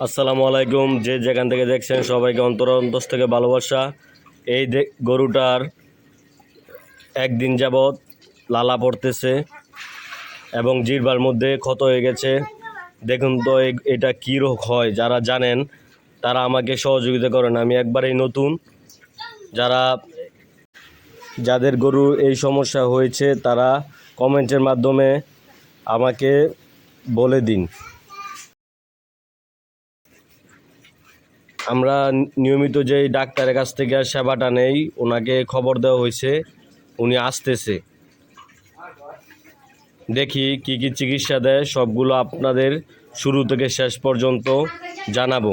আসসালামু আলাইকুম। যে যেখান থেকে দেখছেন সবাইকে অন্তর অন্তস থেকে ভালোবাসা। এই গরুটার একদিন যাবৎ লালা পড়তেছে এবং জিরবার মধ্যে ক্ষত হয়ে গেছে। দেখুন তো এটা কী রোগ হয়, যারা জানেন তারা আমাকে সহযোগিতা করেন। আমি একবারেই নতুন। যারা, যাদের গরু এই সমস্যা হয়েছে তারা কমেন্টের মাধ্যমে আমাকে বলে দিন। আমরা নিয়মিত যেই ডাক্তারের কাছ থেকে সেবাটা নেই, ওনাকে খবর দেওয়া হয়েছে, উনি আসতেছে। দেখি কি কি চিকিৎসা দেয়, সবগুলো আপনাদের শুরু থেকে শেষ পর্যন্ত জানাব।